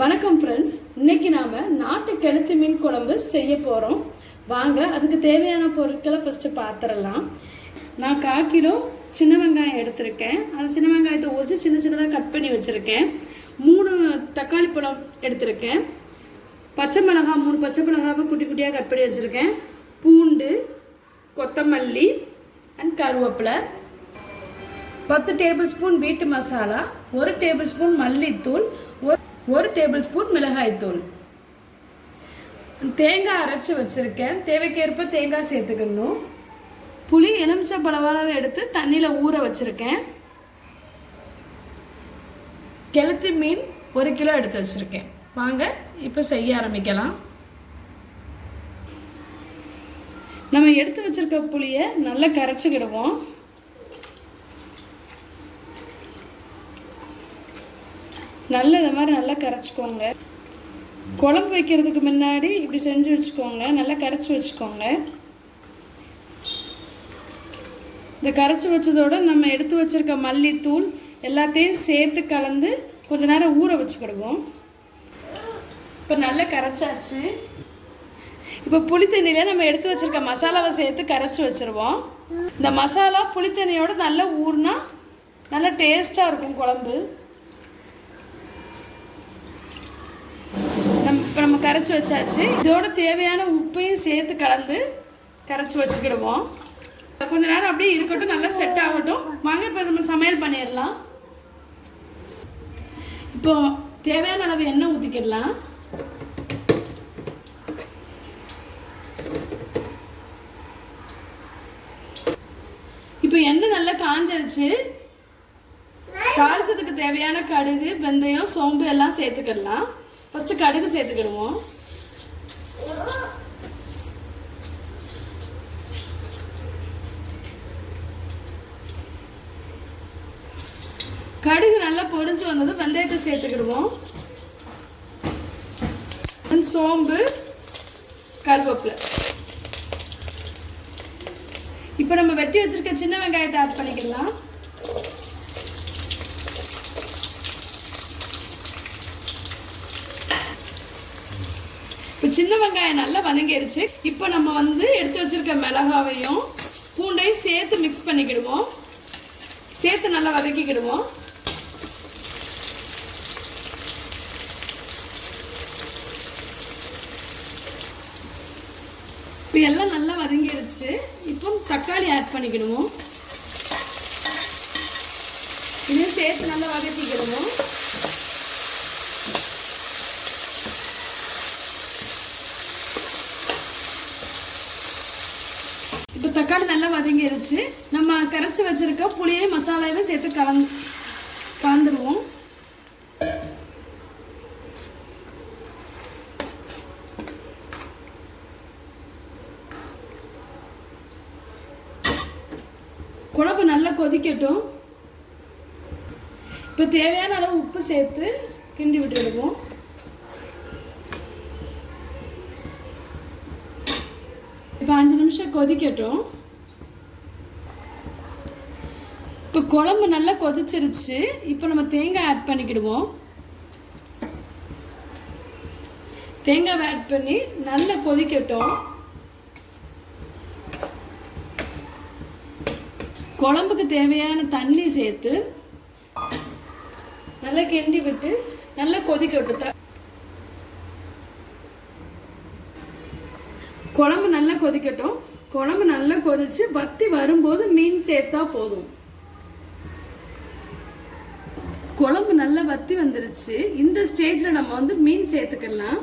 வணக்கம் ஃப்ரெண்ட்ஸ் இன்னைக்கு நாம் நாட்டு கிணத்து மீன் குழம்பு செய்ய போகிறோம் வாங்க அதுக்கு தேவையான பொருட்களை ஃபஸ்ட்டு பார்த்துடலாம் நான் கால் கிலோ சின்ன வெங்காயம் எடுத்திருக்கேன். அந்த சின்ன வெங்காயத்தை ஒசி சின்ன சின்னதாக கட் பண்ணி வச்சுருக்கேன். மூணு தக்காளி பழம் எடுத்திருக்கேன். பச்சை மிளகாய் மூணு பச்சை மிளகாவை குட்டி குட்டியாக கட் பண்ணி வச்சுருக்கேன். பூண்டு கொத்தமல்லி அண்ட் கருவேப்பிலை. பத்து டேபிள் ஸ்பூன் வீட்டு மசாலா ஒரு டேபிள் ஸ்பூன் மல்லித்தூள் ஒரு ஒரு டேபிள் ஸ்பூன் மிளகாய்த்தூள் தேங்காய் அரைச்சி வச்சுருக்கேன். தேவைக்கேற்ப தேங்காய் சேர்த்துக்கணும். புளி எலுமிச்சை பழவளவு எடுத்து தண்ணியில் ஊற வச்சுருக்கேன். கெளுத்தி மீன் ஒரு கிலோ எடுத்து வச்சுருக்கேன். வாங்க இப்போ செய்ய ஆரம்பிக்கலாம். நம்ம எடுத்து வச்சிருக்க புளியை நல்லா கரைச்சிக்கிடுவோம். நல்ல இது மாதிரி நல்லா கரைச்சிக்கோங்க. குழம்பு வைக்கிறதுக்கு முன்னாடி இப்படி செஞ்சு வச்சுக்கோங்க. நல்லா கரைச்சி வச்சுக்கோங்க. இந்த கரைச்சி வச்சதோட நம்ம எடுத்து வச்சிருக்க மல்லித்தூள் எல்லாத்தையும் சேர்த்து கலந்து கொஞ்ச நேரம் ஊற வச்சுக்கிடுவோம். இப்போ நல்லா கரைச்சாச்சு. இப்போ புளித்தண்ணியில் நம்ம எடுத்து வச்சிருக்க மசாலாவை சேர்த்து கரைச்சி வச்சுருவோம். இந்த மசாலா புளித்தண்ணியோட நல்லா ஊறினா நல்லா டேஸ்ட்டாக இருக்கும் குழம்பு நம்ம இப்போ நம்ம கரைச்சி வச்சாச்சு. இதோட தேவையான உப்பையும் சேர்த்து கலந்து கரைச்சி வச்சுக்கிடுவோம். கொஞ்ச நேரம் அப்படியே இருக்கட்டும் நல்லா செட் ஆகட்டும். வாங்க இப்போ நம்ம சமையல் பண்ணிடலாம். இப்போ தேவையான அளவு எண்ணெய் ஊற்றிக்கிடலாம் இப்போ எண்ணெய் நல்லா காஞ்சிருச்சு. தாளிச்சதுக்கு தேவையான கடுகு வெந்தயம் சோம்பு எல்லாம் சேர்த்துக்கிடலாம். ஃபஸ்ட்டு கடுகு சேர்த்துக்கிடுவோம். கடுகு நல்லா பொரிஞ்சு வந்ததும் வெந்தயத்தை சேர்த்துக்கிடுவோம். சோம்பு கருவேப்பிலை. இப்போ நம்ம வெட்டி வச்சிருக்க சின்ன வெங்காயத்தை ஆட் பண்ணிக்கலாம் இப்போ சின்ன வெங்காயம் நல்லா வதங்கிருச்சு. இப்போ நம்ம வந்து எடுத்து வச்சிருக்க மிளகாவையும் பூண்டையும் சேர்த்து மிக்ஸ் பண்ணிக்கிடுவோம். சேர்த்து நல்லா வதக்கிக்கிடுவோம். இப்போ எல்லாம் நல்லா வதங்கிருச்சு. இப்போ தக்காளி ஆட் பண்ணிக்கிடுவோம். இதையும் சேர்த்து நல்லா வதக்கிக்கிடுவோம். தக்காளி நல்லா வதங்கிடுச்சு நம்ம கரைச்சி வச்சிருக்க புளியையும் மசாலாவையும் சேர்த்து கலந் கலந்துருவோம். குழம்பு நல்லா கொதிக்கட்டும். இப்போ தேவையான அளவு உப்பு சேர்த்து கிண்டி விட்டுடுவோம். இப்போ அஞ்சு நிமிஷம் கொதிக்கட்டும். இப்போ குழம்பு நல்லா கொதிச்சிருச்சு. இப்போ நம்ம தேங்காய் ஆட் பண்ணிக்கிடுவோம். தேங்காய் ஆட் பண்ணி நல்லா கொதிக்கட்டும். குழம்புக்கு தேவையான தண்ணி சேர்த்து நல்லா கிண்டி விட்டு நல்லா கொதிக்க விட்டு குழம்பு நல்லா கொதிக்கட்டும். குழம்பு நல்லா கொதிச்சு வத்தி வரும்போது மீன் சேர்த்தா போதும். குழம்பு நல்லா வத்தி வந்துருச்சு. இந்த ஸ்டேஜில் நம்ம வந்து மீன் சேர்த்துக்கலாம்.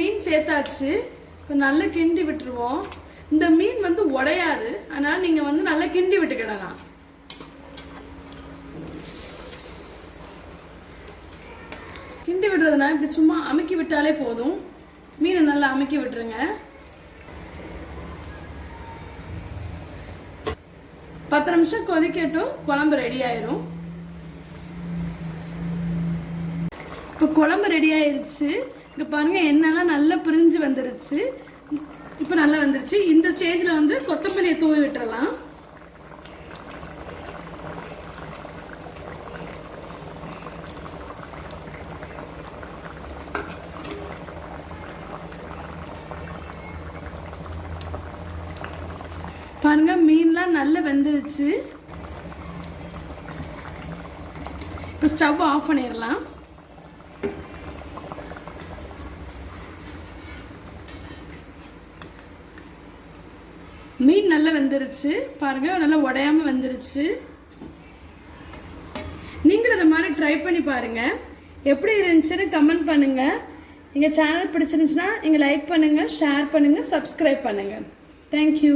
மீன் சேர்த்தாச்சு. இப்போ நல்லா கிண்டி விட்டுருவோம். இந்த மீன் வந்து உடையாது. அதனால் நீங்கள் வந்து நல்லா கிண்டி விட்டுக்கிடலாம் கிண்டி விடுறதுனா இப்படி சும்மா அமுக்கி விட்டாலே போதும். மீனை நல்லா அமுக்கி விட்டுருங்க. பத்து நிமிஷம் கொதிக்கட்டும். குழம்பு ரெடி ஆயிரும். இப்போ குழம்பு ரெடி ஆயிடுச்சு இங்கே பாருங்க என்னெல்லாம் நல்லா பிரிஞ்சு வந்துருச்சு. இப்போ நல்லா வந்துருச்சு. இந்த ஸ்டேஜில் வந்து கொத்தமல்லியை தூவி விட்டுறலாம். பாருங்க மீன்லாம் நல்லா வெந்துருச்சு. இப்போ ஸ்டவ் ஆஃப் பண்ணிடலாம். மீன் நல்லா வெந்துருச்சு. பாருங்க நல்லா உடையாம வெந்துருச்சு. நீங்களும் இதை மாதிரி ட்ரை பண்ணி பாருங்க. எப்படி இருந்துச்சுன்னு கமெண்ட் பண்ணுங்க. எங்கள் சேனல் பிடிச்சிருந்துச்சுன்னா நீங்கள் லைக் பண்ணுங்கள் ஷேர் பண்ணுங்கள் சப்ஸ்கிரைப் பண்ணுங்கள் தேங்க்யூ